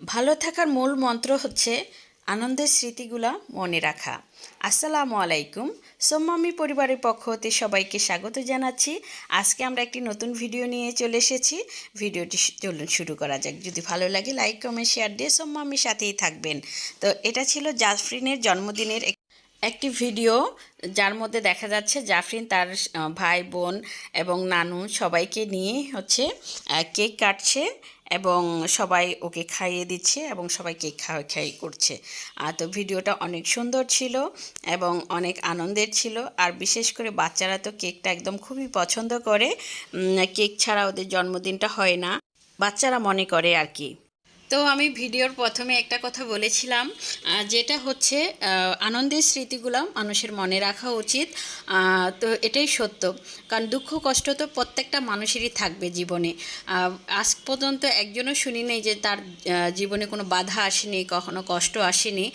ভালো থাকার মূল মন্ত্র হচ্ছে আনন্দের স্মৃতিগুলা মনে রাখা। আসসালামু আলাইকুম। সোম্মামি পরিবারের পক্ষ হতে সবাইকে স্বাগত জানাচ্ছি। আজকে আমরা একটি নতুন ভিডিও নিয়ে চলে এসেছি। ভিডিওটি চলুন শুরু করা যাক। যদি ভালো লাগে, লাইক, কমেন্ট, শেয়ার দিয়ে সোম্মামির সাথেই থাকবেন। তো এটা ছিল জাফরিনের জন্মদিনের একটি ভিডিও যার মধ্যে দেখা যাচ্ছে জাফরিন তার ভাই, বোন এবং নানু সবাইকে নিয়ে হচ্ছে কেক কাটছে এবং সবাই ওকে খাইয়ে দিচ্ছে এবং সবাই কেক খাওয়া খাই করছে। আর তো ভিডিওটা অনেক সুন্দর ছিল এবং অনেক আনন্দের ছিল। আর বিশেষ করে বাচ্চারা তো কেকটা একদম খুবই পছন্দ করে। কেক ছাড়া ওদের জন্মদিনটা হয় না। বাচ্চারা মনে করে আর কি। তো আমি ভিডিওর প্রথমে একটা কথা বলেছিলাম যেটা হচ্ছে আনন্দের স্মৃতিগুলো মানুষের মনে রাখা উচিত তো এটাই সত্য। কারণ দুঃখ, কষ্ট তো প্রত্যেকটা মানুষেরই থাকবে জীবনে। আজ পর্যন্ত একজনও শুনি নেই যে তার জীবনে কোনো বাধা আসেনি, কখনো কষ্ট আসেনি,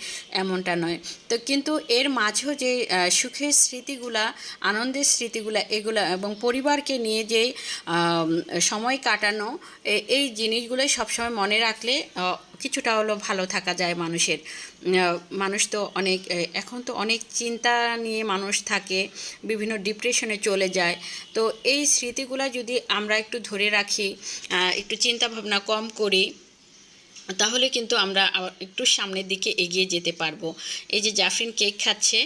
এমনটা নয়। তো কিন্তু এর মাঝেও যে সুখের স্মৃতিগুলা, আনন্দের স্মৃতিগুলা, এগুলা এবং পরিবারকে নিয়ে যে সময় কাটানো এই জিনিসগুলোই সবসময় মনে রাখলে কিছুটা হলো ভালো থাকা যায় মানুষের। মানুষ তো অনেক এখন তো অনেক চিন্তা নিয়ে মানুষ থাকে, বিভিন্ন ডিপ্রেশনে চলে যায়। তো এই স্মৃতিগুলো যদি আমরা একটু ধরে রাখি একটু চিন্তা ভাবনা কম করি, তাহলে কিন্তু আমরা একটু সামনের দিকে এগিয়ে যেতে পারব। এই যে জাফরিন কেক খাচ্ছে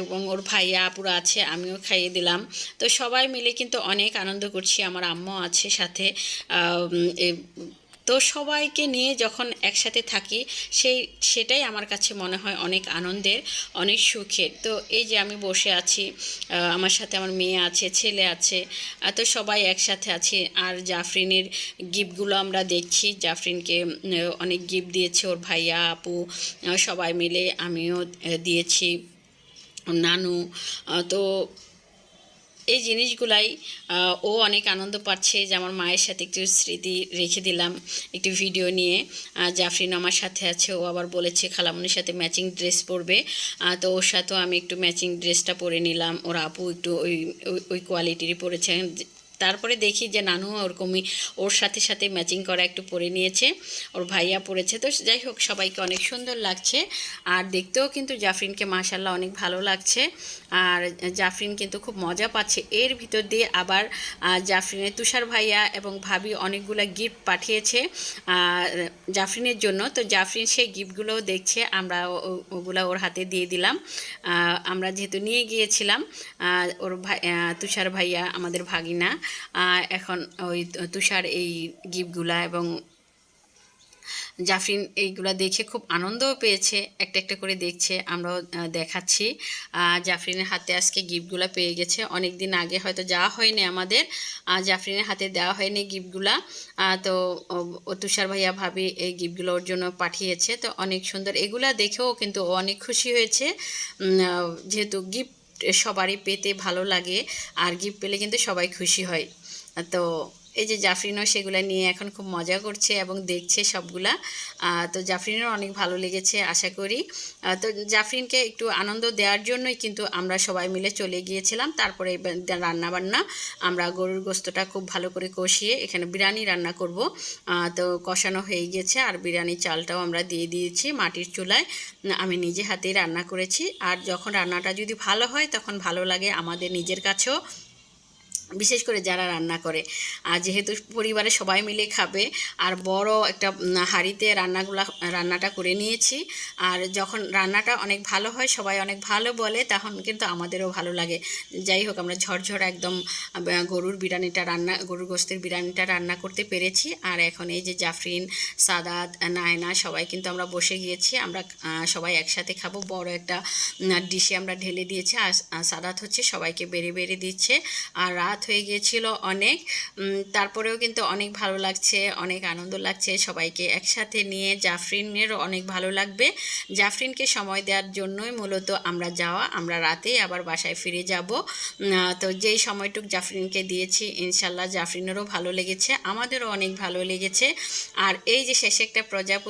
এবং ওর ভাইয়া আপুরা আছে, আমিও খাইয়ে দিলাম। তো সবাই মিলে কিন্তু অনেক আনন্দ করছি, আমার আম্মু আছে সাথে। তো সবাইকে নিয়ে যখন একসাথে থাকি, সেই, সেটাই আমার কাছে মনে হয় অনেক আনন্দের, অনেক সুখের। তো এই যে আমি বসে আছি আমার সাথে আমার মেয়ে আছে, ছেলে আছে তো সবাই একসাথে আছি। আর জাফরিনের গিফটগুলো আমরা দেখছি। জাফরিনকে অনেক গিফট দিয়েছে ওর ভাইয়া, আপু সবাই মিলে আমিও দিয়েছি। নানু তো এই জিনিসগুলাই ও অনেক আনন্দ পাচ্ছে। যে আমার মায়ের সাথে একটু স্মৃতি রেখে দিলাম একটি ভিডিও নিয়ে। জাফরিন আমার সাথে আছে, ও আবার বলেছে খালামনির সাথে ম্যাচিং ড্রেস পরবে। তো ওর সাথেও আমি একটু ম্যাচিং ড্রেসটা পরে নিলাম। ওর আপু একটু ওই, ওই- কোয়ালিটিরই পরেছে। তারপরে দেখি যে নানু ওরকমই ওর সাথে সাথে ম্যাচিং করা একটু পরে নিয়েছে, ওর ভাইয়া পরেছে তো যাই হোক, সবাইকে অনেক সুন্দর লাগছে। আর দেখতেও কিন্তু জাফরিনকে মাশাল্লাহ অনেক ভালো লাগছে। আর জাফরিন কিন্তু খুব মজা পাচ্ছে। এর ভিতর দিয়ে আবার জাফরিনের তুষার ভাইয়া এবং ভাবি অনেকগুলো গিফট পাঠিয়েছে জাফরিনের জন্য। তো জাফরিন সেই গিফটগুলোও দেখছে, আমরা ওগুলো ওর হাতে দিয়ে দিলাম। আমরা যেহেতু নিয়ে গিয়েছিলাম ওর ভাই তুষার ভাইয়া আমাদের ভাগিনা। এখন ওই তুষার এই গিফটগুলা এবং জাফরিন এইগুলা দেখে খুব আনন্দও পেয়েছে, একটা একটা করে দেখছে, আমরাও দেখাচ্ছি। জাফরিনের হাতে আজকে গিফটগুলো পেয়ে গেছে। অনেক দিন আগে হয়তো যাওয়া হয়নি আমাদের জাফরিনের হাতে দেওয়া হয়নি গিফটগুলা। তো ও তুষার ভাইয়া ভাবি এই গিফটগুলো ওর জন্য পাঠিয়েছে। তো অনেক সুন্দর, এগুলা দেখেও কিন্তু অনেক খুশি হয়েছে। যেহেতু গিফট সবারই পেতে ভালো লাগে আর গিফট পেলে কিন্তু সবাই খুশি হয়। তো এই যে জাফরিনও সেগুলো নিয়ে এখন খুব মজা করছে এবং দেখছে সবগুলা। তো জাফরিনের অনেক ভালো লেগেছে, আশা করি। তো জাফরিনকে একটু আনন্দ দেওয়ার জন্যই কিন্তু আমরা সবাই মিলে চলে গিয়েছিলাম। তারপরে রান্না বান্না আমরা গরুর গোস্তটা খুব ভালো করে কষিয়ে এখানে বিরিয়ানি রান্না করব। তো কষানো হয়ে গেছে আর বিরিয়ানি চালটাও আমরা দিয়ে দিয়েছি মাটির চুলায়। আমি নিজে হাতেই রান্না করেছি। আর যখন রান্নাটা যদি ভালো হয়, তখন ভালো লাগে আমাদের নিজের কাছেও। বিশেষ করে যারা রান্না করে। আর যেহেতু পরিবারে সবাই মিলে খাবে, আর বড় একটা হাঁড়িতে রান্নাগুলা, রান্নাটা করে নিয়েছি। আর যখন রান্নাটা অনেক ভালো হয়, সবাই অনেক ভালো বলে, তখন কিন্তু আমাদেরও ভালো লাগে। যাই হোক, আমরা ঝরঝর একদম গরুর বিরিয়ানিটা রান্না, গরুর গোস্তের বিরিয়ানিটা রান্না করতে পেরেছি। আর এখন এই যে জাফরিন, সাদাত, নায়না, সবাই কিন্তু আমরা বসে গিয়েছি। আমরা সবাই একসাথে খাব। বড় একটা ডিশে আমরা ঢেলে দিয়েছি। আর সাদাত হচ্ছে সবাইকে বেড়ে বেড়ে দিচ্ছে। আর রাত হয়ে গিয়েছিল অনেক। তারপরেও কিন্তু অনেক ভালো লাগছে, অনেক আনন্দ লাগছে সবাইকে একসাথে নিয়ে। জাফরিনেরও অনেক ভালো লাগবে। জাফরিনকে সময় দেওয়ার জন্যই মূলত আমরা যাওয়া, আমরা রাতেই আবার বাসায় ফিরে যাব। তো যেই সময়টুক জাফরিনকে দিয়েছি, ইনশাল্লাহ জাফরিনেরও ভালো লেগেছে, আমাদেরও অনেক ভালো লেগেছে। আর এই যে শেষে একটা প্রজাপতি